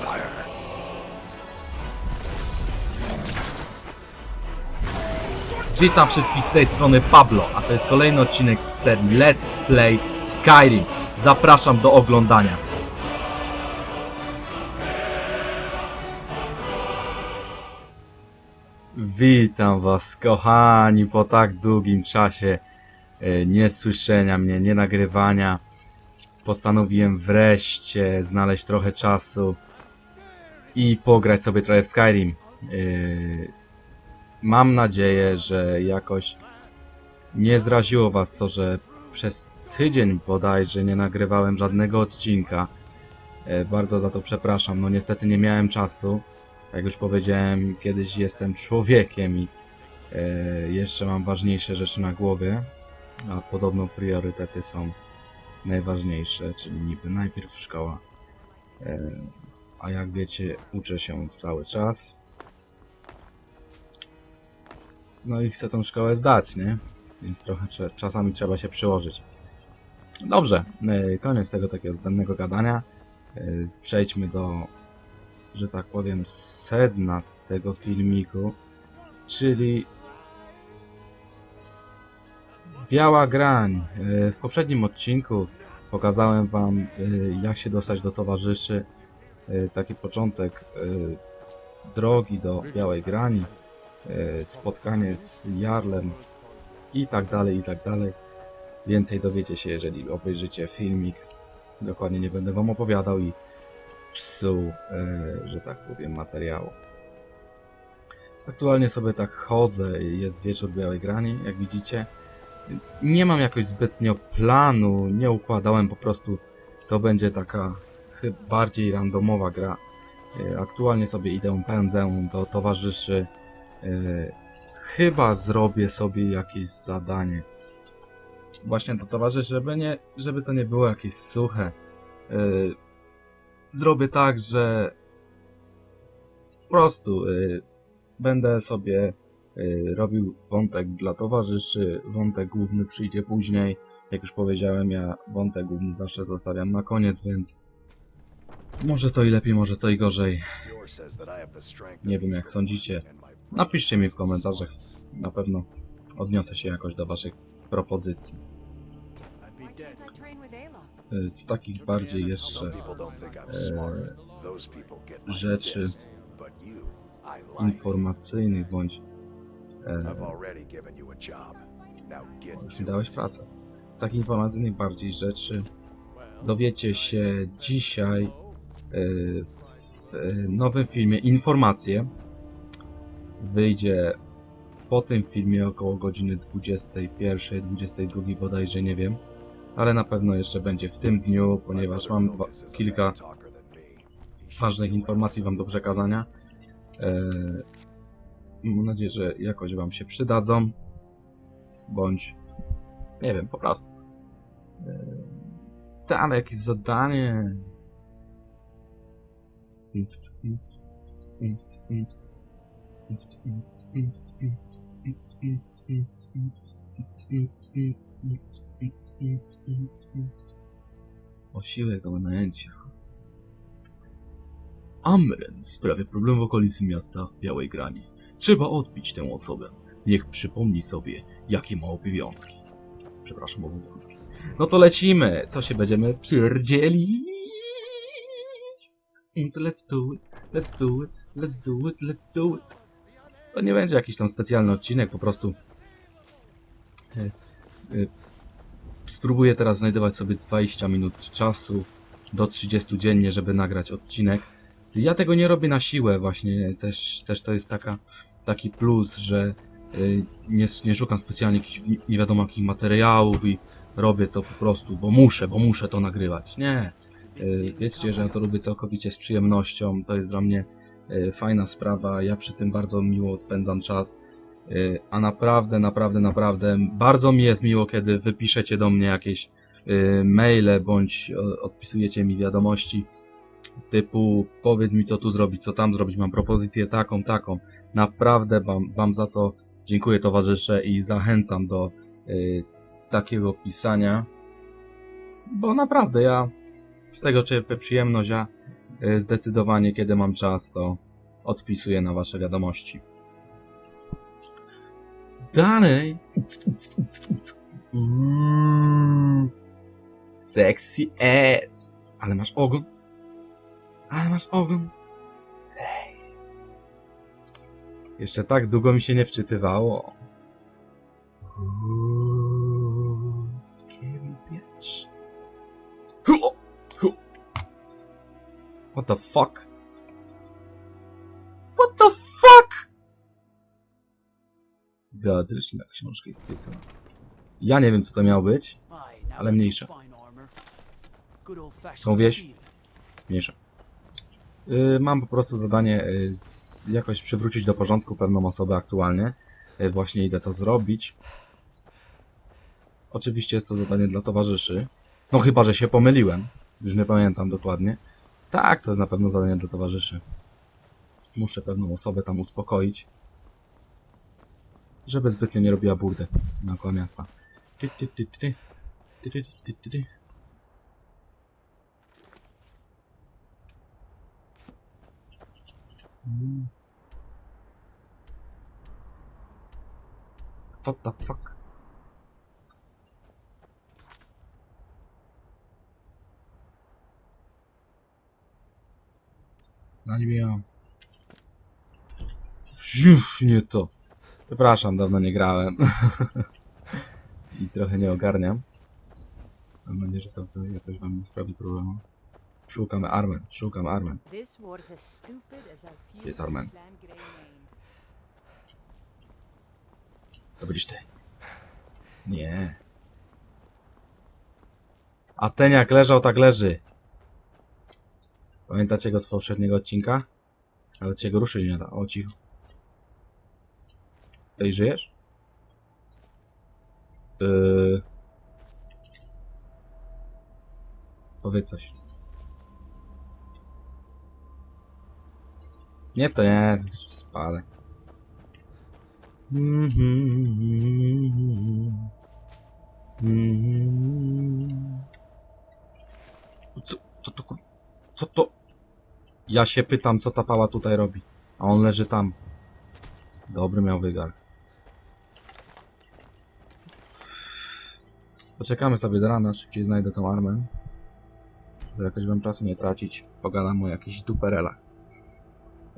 Fire. Witam wszystkich z tej strony Pablo, a to jest kolejny odcinek z serii Let's Play Skyrim. Zapraszam do oglądania. Witam was kochani po tak długim czasie e, niesłyszenia mnie, nie nagrywania. Postanowiłem wreszcie znaleźć trochę czasu i pograć sobie trochę w Skyrim. Yy, Mam nadzieję, że jakoś nie zraziło was to, że przez tydzień bodajże nie nagrywałem żadnego odcinka. E, Bardzo za to przepraszam. No niestety nie miałem czasu. Jak już powiedziałem, kiedyś jestem człowiekiem i e, jeszcze mam ważniejsze rzeczy na głowie. A podobno priorytety są najważniejsze, czyli niby najpierw szkoła. E, a jak wiecie, uczę się cały czas. No i chcę tą szkołę zdać, nie? Więc trochę czasami trzeba się przyłożyć. Dobrze, e, koniec tego takiego zbędnego gadania. E, Przejdźmy do, że tak powiem, sedna tego filmiku, czyli Biała Grań. E, W poprzednim odcinku pokazałem Wam, e, jak się dostać do towarzyszy. E, Taki początek drogi do Białej Grani spotkanie z Jarlem i tak dalej, i tak dalej. Więcej dowiecie się, jeżeli obejrzycie filmik. Dokładnie nie będę wam opowiadał i psuł, że tak powiem, materiału. Aktualnie sobie tak chodzę, jest wieczór białej grani, jak widzicie. Nie mam jakoś zbytnio planu, nie układałem po prostu, to będzie taka chyba bardziej randomowa gra. E, Aktualnie sobie idę, pędzę do towarzyszy, E, chyba zrobię sobie jakieś zadanie. Właśnie to towarzysz, żeby, nie, żeby to nie było jakieś suche. E, zrobię tak, że po prostu będę sobie robił wątek dla towarzyszy, wątek główny przyjdzie później. Jak już powiedziałem, ja wątek główny zawsze zostawiam na koniec, więc może to i lepiej, może to i gorzej. Nie wiem jak sądzicie. Napiszcie mi w komentarzach. Na pewno odniosę się jakoś do waszych propozycji. E, Z takich bardziej jeszcze e, rzeczy informacyjnych bądź e, dałeś pracę. Z takich informacyjnych bardziej rzeczy dowiecie się dzisiaj e, w e, nowym filmie Informacje. Wyjdzie po tym filmie około godziny 21, 22 bodajże, nie wiem. Ale na pewno jeszcze będzie w tym dniu, ponieważ mam kilka ważnych informacji wam do przekazania. E, mam nadzieję, że jakoś wam się przydadzą. Bądź, nie wiem, po prostu. E, tam jakieś zadanie. Osiłek do wynajęcia. Amren sprawia problem w okolicy miasta Białej Grani. Trzeba odbić tę osobę. Niech przypomni sobie, jakie ma obowiązki. Przepraszam, obowiązki. No to lecimy. Co się będziemy pierdzieli? Let's do it, let's do it, let's do it, let's do it. To nie będzie jakiś tam specjalny odcinek, po prostu e, e, spróbuję teraz znajdować sobie 20 minut czasu do 30 dziennie, żeby nagrać odcinek. Ja tego nie robię na siłę właśnie, też, też to jest taka, taki plus, że y, nie, nie szukam specjalnie jakichś nie wiadomo jakich materiałów i robię to po prostu, bo muszę, bo muszę to nagrywać. Nie. Y, Wiedzcie, że ja to robię całkowicie z przyjemnością, to jest dla mnie y, fajna sprawa, ja przy tym bardzo miło spędzam czas. A naprawdę, naprawdę, naprawdę bardzo mi jest miło, kiedy wypiszecie do mnie jakieś maile bądź odpisujecie mi wiadomości typu powiedz mi co tu zrobić, co tam zrobić, mam propozycję taką, taką. Naprawdę wam, wam za to dziękuję towarzysze i zachęcam do y, takiego pisania, bo naprawdę ja z tego czerpię przyjemność, a y, zdecydowanie, kiedy mam czas, to odpisuję na wasze wiadomości. Dalej. Mm, Sexy ass. Ale masz ogon. Ale masz ogon. Jeszcze tak długo mi się nie wczytywało. Scary bitch. What the fuck? What the fuck? Teatryczna książka i kwiecona. Ja nie wiem, co to miało być. ale mniejsza. Tą wieś? Mniejsza. Yy, mam po prostu zadanie yy, z, jakoś przywrócić do porządku pewną osobę aktualnie. Yy, właśnie idę to zrobić. Oczywiście jest to zadanie dla towarzyszy. No chyba, że się pomyliłem. Już nie pamiętam dokładnie. Tak, to jest na pewno zadanie dla towarzyszy. Muszę pewną osobę tam uspokoić. Żeby zbytnio nie robiła burdę naokoło miasta. Ty, ty, ty, ty. Ty, ty, ty, ty, ty. What the fuck? Zanim Już nie to. Przepraszam, dawno nie grałem. I trochę nie ogarniam. Mam nadzieję, że to jakoś wam nie sprawi problemu. Szukamy Armen, szukam Armen. Few Yes, Armen. To będziesz ty. Nie. A ten jak leżał, tak leży. Pamiętacie go z poprzedniego odcinka? Nawet się go ruszyć nie da. O, cicho. Ej, żyjesz? Yy... Powiedz coś. Nie, to nie. Spalę. Co, to kur... Co to... Ja się pytam, co ta pała tutaj robi. A on leży tam. Dobry miał wygar. Poczekamy sobie do rana, szybciej znajdę tą armę. Żeby jakoś wam czasu nie tracić. Pogadam o jakichś duperelach.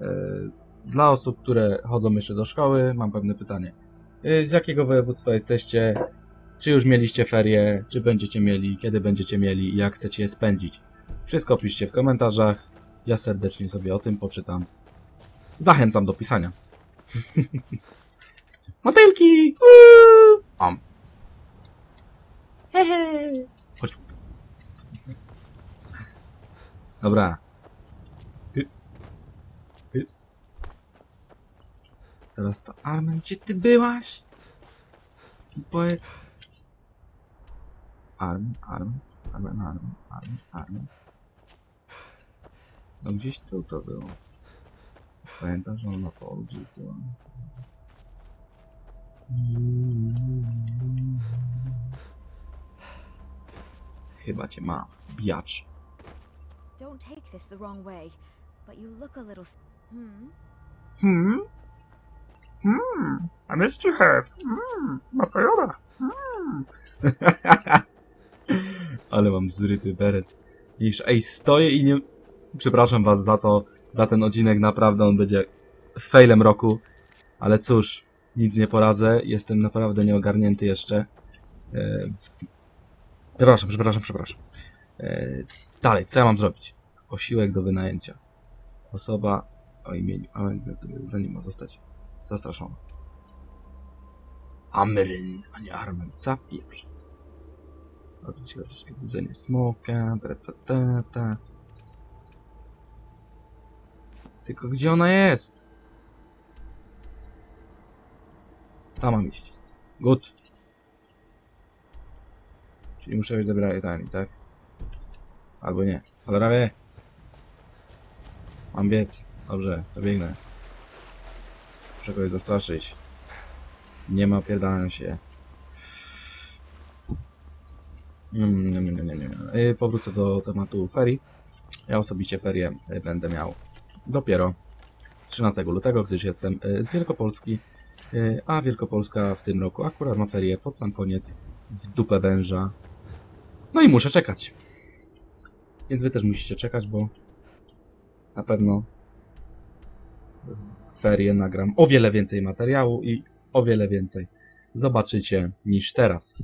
Yy, dla osób, które chodzą jeszcze do szkoły, mam pewne pytanie. Y, Z jakiego województwa jesteście? Czy już mieliście ferie? Czy będziecie mieli? Kiedy będziecie mieli? Jak chcecie je spędzić? Wszystko piszcie w komentarzach. Ja serdecznie sobie o tym poczytam. Zachęcam do pisania. Motylki! Uuu! Am. Hehe. Chodź. Dobra. Hyc. Teraz to Armen, gdzie ty byłaś? I powiedz. Armen, Armen, Armen, Armen, Armen, Armen. No gdzieś tu to było. Pamiętam, że on na polu gdzieś była. Chyba cię ma, bijacz. Don't take this the wrong way, but you look a little. Hmm? Hmm? Hmm. I missed you have. Hmm. Masayora. Ale mam zryty beret. Iż, ej, stoję i nie... Przepraszam was za to, za ten odcinek, naprawdę on będzie failem roku. Ale cóż, nic nie poradzę, jestem naprawdę nieogarnięty jeszcze. E... Przepraszam, przepraszam, przepraszam. E... Dalej, co ja mam zrobić? Osiłek do wynajęcia. Osoba o imieniu, ale że nie ma zostać zastraszona. Amryn, a nie Armen, zapieprz. Robić troszeczkę budzenie smoka, ta, ta, ta, ta. Tylko gdzie ona jest? Tam mam iść. Good. Czyli muszę być do Brytanii, tak? Albo nie. Dobra. Mam biec. Dobrze, to biegnę. Muszę kogoś zastraszyć. Nie ma opierdalania się. Mm, Nie, nie, nie, nie, Powrócę do tematu ferii. Ja osobiście ferie będę miał dopiero 13 lutego, gdyż jestem y, z Wielkopolski, y, a Wielkopolska w tym roku akurat ma ferie pod sam koniec w dupę węża. No i muszę czekać. Więc wy też musicie czekać, bo na pewno w ferie nagram o wiele więcej materiału i o wiele więcej zobaczycie niż teraz,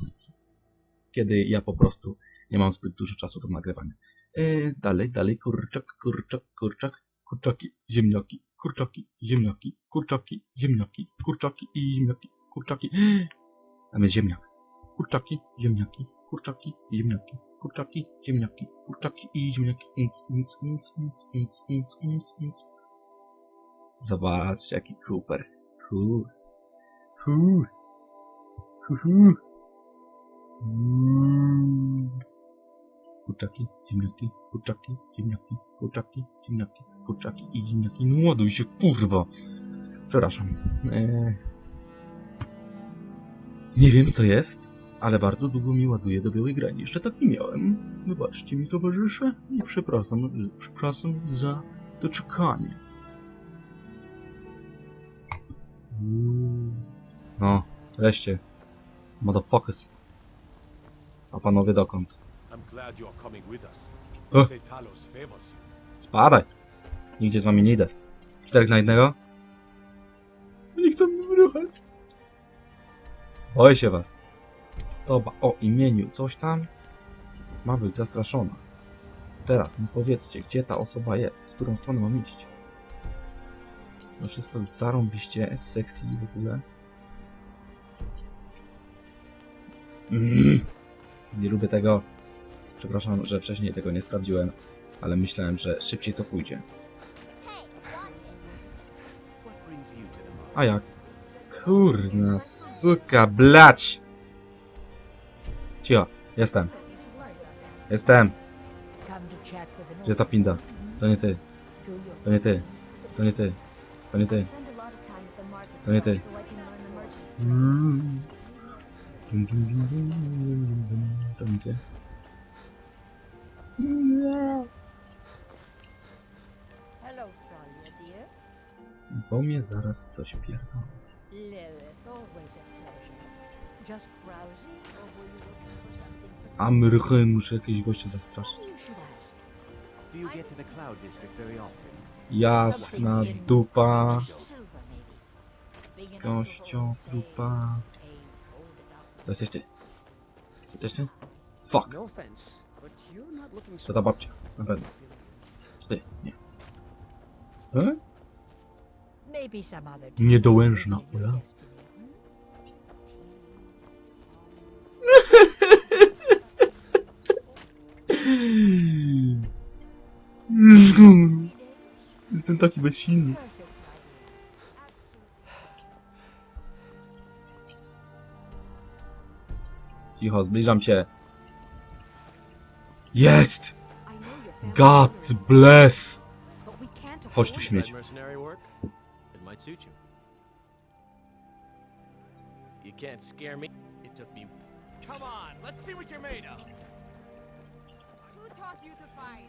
kiedy ja po prostu nie mam zbyt dużo czasu do nagrywania. Yy, dalej, dalej, kurczak, kurczak, kurczak, kurczaki, ziemnioki, kurczaki, ziemnioki, kurczaki, ziemnioki, kurczaki i ziemnioki, kurczaki. Tam jest ziemniak. Kurczaki, ziemniaki, kurczaki, ziemniaki, kurczaki, ziemniaki, kurczaki i ziemniaki. Nic, nic, nic, nic, nic, nic, nic, nic. Zobaczcie, jaki Cooper. Hu. Hu. Hu, hu. Kurczaki, ziemniaki, kurczaki, ziemniaki, kurczaki, ziemniaki, kurczaki i ziemniaki. No ładuj się, kurwa. Przepraszam. Eee... Nie wiem, co jest, ale bardzo długo mi ładuje do białej grani. Jeszcze tak nie miałem. Wybaczcie mi, towarzysze. I przepraszam, przepraszam za to czekanie. No, wreszcie. Motherfuckers. A panowie dokąd? You. Spadaj! Nigdzie z wami nie idę. Czterech na jednego? Nie chcę mnie wyruchać. Boję się was. Osoba o imieniu coś tam ma być zastraszona. Teraz mi powiedzcie, gdzie ta osoba jest, w którą stronę mam iść. No wszystko zarąbiście, sexy w ogóle. Mm. Nie lubię tego. Przepraszam, że wcześniej tego nie sprawdziłem, ale myślałem, że szybciej to pójdzie. To? A jak? Kurna, suka, blać! Cicho, jestem. Jestem. To Jest ta pinda. To nie ty, to nie ty, to nie ty, to nie ty. To nie ty. the merchants' trade. Mm. Dum, dum, dum, dum, dum, dum, dum. To nie ty. Hello, Frolya, dear. Bo mnie zaraz coś pierdolą. Lilith, always a pleasure. Just browsing, or were you looking for something particular? Amrychy, muszę jakiegoś gościa zastraszyć. You should ask. Do you get to the Cloud District very often? Jasna dupa. Silver, maybe. Big Z enough gością to hold, say, dupa. To jesteś ty. To jesteś ty? Fuck. No offense, but you're not looking To so ta babcia. Na pewno. Ty. Nie. E? Maybe some other time. Niedołężna Ola. Jestem taki bezsilny. What you're made of. Who taught you to fight?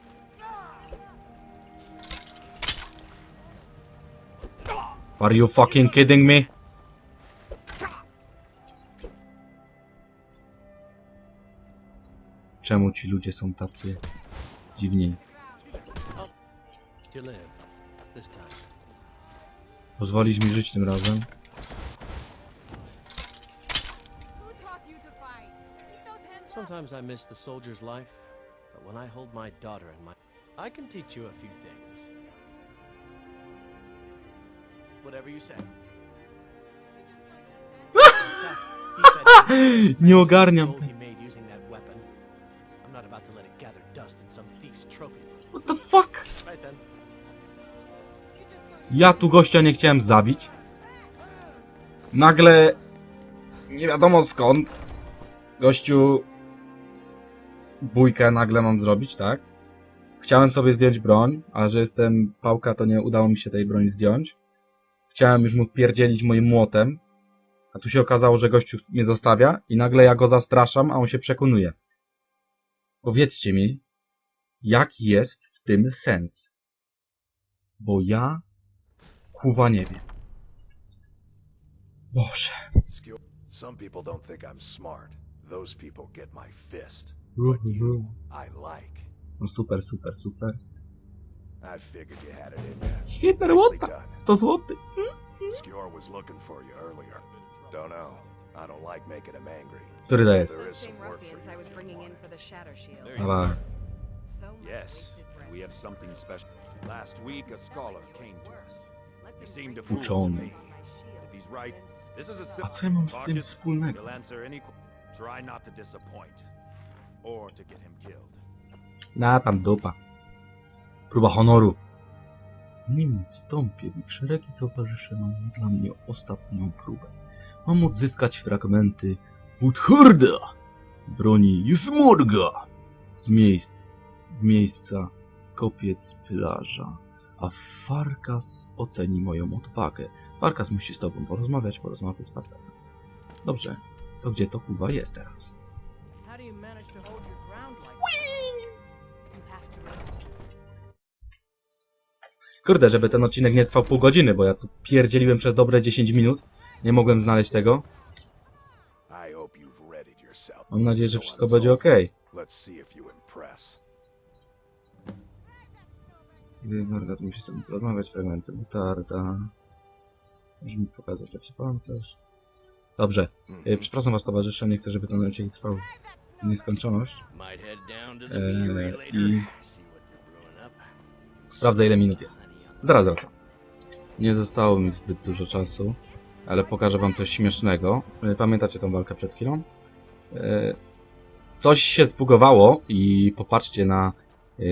Are you fucking kidding me? Czemu ci ludzie są tacy dziwni? Pozwolisz mi żyć tym razem? Sometimes I miss the soldier's life, but when I hold my daughter in my. I can teach you a few things. Whatever you say. Nie ogarniam. Ja tu gościa nie chciałem zabić. Nagle... Nie wiadomo skąd. Gościu... Bójkę nagle mam zrobić, tak? Chciałem sobie zdjąć broń, ale że jestem pałka, to nie udało mi się tej broni zdjąć. Chciałem już mu wpierdzielić moim młotem. A tu się okazało, że gościu mnie zostawia i nagle ja go zastraszam, a on się przekonuje. Powiedzcie mi, jak jest w tym sens? Bo ja kuwa nie wiem. Boże. Some people don't think I'm smart. Those people get my fist. But mhm. you, I like. No super, super, super. I figured you had it in you. Świetna Nicely robota. 100 zł. Mhm. Skior was looking for you earlier. Don't know. I don't like making him angry. Który to jest? There is Same some ruffians I was bringing in for the Shatter Shield. Dawaj. So much Yes, we have something special. Last week, a scholar came to us. uczony. A co ja mam z tym wspólnego? Na tam dupa. Próba honoru. Nim wstąpię w ich szeregi, towarzysze mają dla mnie ostatnią próbę. Mam odzyskać fragmenty Wuthurda, broni Jismorga, z miejsc, z miejsca kopiec plaża a Farkas oceni moją odwagę. Farkas musi z tobą porozmawiać, porozmawiać z Farkasem. Dobrze, to gdzie to kuwa jest teraz? Kurde, żeby ten odcinek nie trwał pół godziny, bo ja tu pierdzieliłem przez dobre 10 minut. Nie mogłem znaleźć tego. Mam nadzieję, że wszystko on będzie ok. Let's see if you impress. Wargat musi sobie porozmawiać, fragmenty butarda. Może mi pokazać lepszy pancerz. Dobrze. E, Przepraszam was towarzysze, nie chcę, żeby ten odcinek trwał w nieskończoność. Later. i-. Sprawdzę ile minut jest. Zaraz wracam. Nie zostało mi zbyt dużo czasu, ale pokażę wam coś śmiesznego. E, Pamiętacie tą walkę przed chwilą? E, Coś się zbugowało i popatrzcie na, e,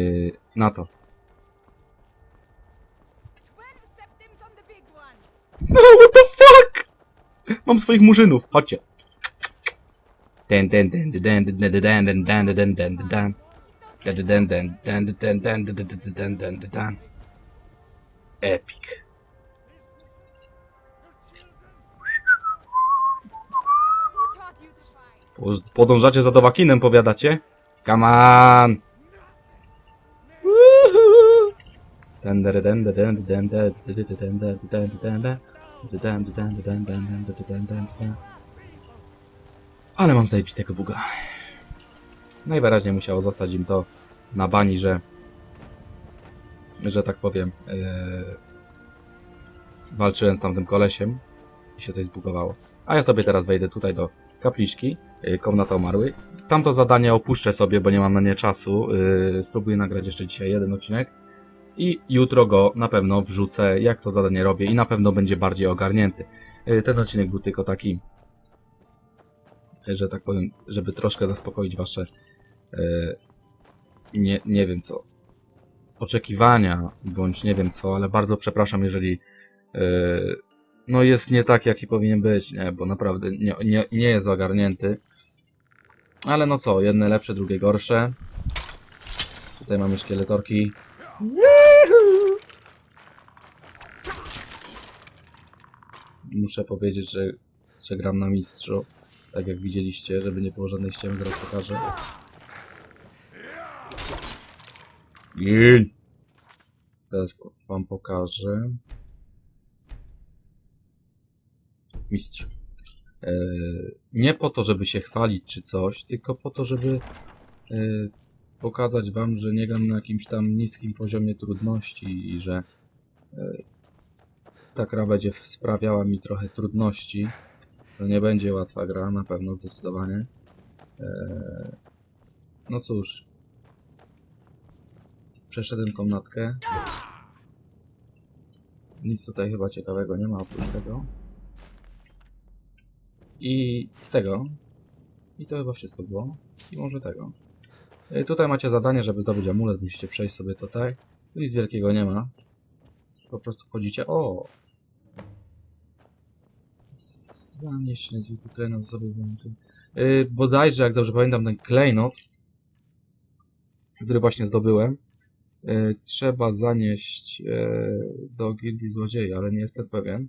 na to. No, what the fuck? Mam swoich murzynów, chodźcie. Den, den, den, den, den, den, den, den, den, den, den, den, den, den. Den, den, den, den, den, den. Epic. Po- Podążacie za Dowakinem, powiadacie? Come on! Ale mam zajebistego buga. Najwyraźniej musiało zostać im to na bani, że że tak powiem yy, walczyłem z tamtym kolesiem i się coś zbugowało. A ja sobie teraz wejdę tutaj do kapliczki, yy, komnata umarłych. Tamto zadanie opuszczę sobie, bo nie mam na nie czasu. Yy, spróbuję nagrać jeszcze dzisiaj jeden odcinek. I jutro go na pewno wrzucę, jak to zadanie robię i na pewno będzie bardziej ogarnięty. Yy, ten odcinek był tylko taki, że tak powiem, żeby troszkę zaspokoić wasze yy, nie, nie wiem co, oczekiwania, bądź nie wiem co, ale bardzo przepraszam, jeżeli no jest nie tak, jaki powinien być, nie, bo naprawdę nie, nie, nie jest ogarnięty. Ale no co, jedne lepsze, drugie gorsze. Tutaj mamy szkieletorki. Muszę powiedzieć, że, że gram na mistrzu. Tak jak widzieliście, żeby nie było żadnej ściemy, zaraz pokażę. Gin! Teraz wam pokażę. Mistrz. E, nie po to, żeby się chwalić czy coś, tylko po to, żeby e, pokazać wam, że nie gram na jakimś tam niskim poziomie trudności i że e, ta gra będzie sprawiała mi trochę trudności. To nie będzie łatwa gra, na pewno, zdecydowanie. E, no cóż, Przeszedłem komnatkę. Nic tutaj chyba ciekawego nie ma oprócz tego. I tego. I to chyba wszystko było. I może tego. E, Tutaj macie zadanie, żeby zdobyć amulet. Musicie przejść sobie tutaj. Nic wielkiego nie ma. Po prostu wchodzicie. O! Zanieść niezwykły klejnot z sobą. Yy, bodajże, jak dobrze pamiętam, ten klejnot, który właśnie zdobyłem, e, trzeba zanieść e, do gildii złodziei, ale nie jestem pewien.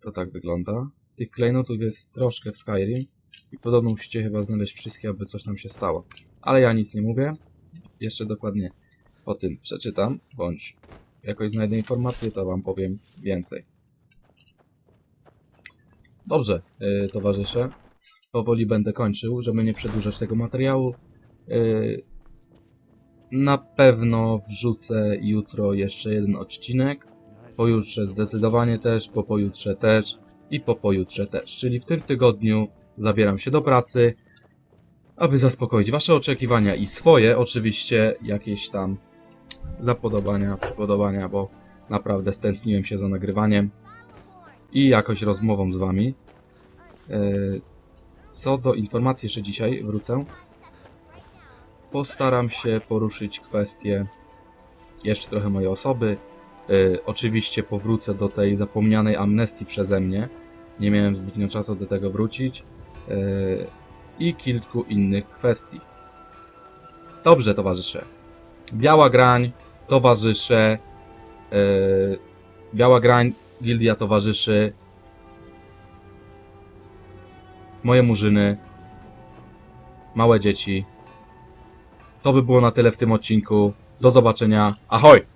To tak wygląda. Tych klejnotów jest troszkę w Skyrim i podobno musicie chyba znaleźć wszystkie, aby coś nam się stało. Ale ja nic nie mówię. jeszcze dokładnie o tym przeczytam, bądź jakoś znajdę informację, to wam powiem więcej. Dobrze, yy, towarzysze. Powoli będę kończył, żeby nie przedłużać tego materiału. Yy, na pewno wrzucę jutro jeszcze jeden odcinek. Pojutrze zdecydowanie też, po pojutrze też i po pojutrze też. Czyli w tym tygodniu zabieram się do pracy, aby zaspokoić Wasze oczekiwania i swoje, oczywiście jakieś tam zapodobania, przypodobania, bo naprawdę stęskniłem się za nagrywaniem i jakoś rozmową z Wami. E, Co do informacji jeszcze dzisiaj wrócę. Postaram się poruszyć kwestię jeszcze trochę mojej osoby. E, Oczywiście powrócę do tej zapomnianej amnestii przeze mnie. Nie miałem zbytnio czasu do tego wrócić. E, I kilku innych kwestii. Dobrze, towarzysze. Biała grań, towarzysze. Biała grań, gildia towarzyszy. Moje murzyny. Małe dzieci. To by było na tyle w tym odcinku. Do zobaczenia. Ahoj!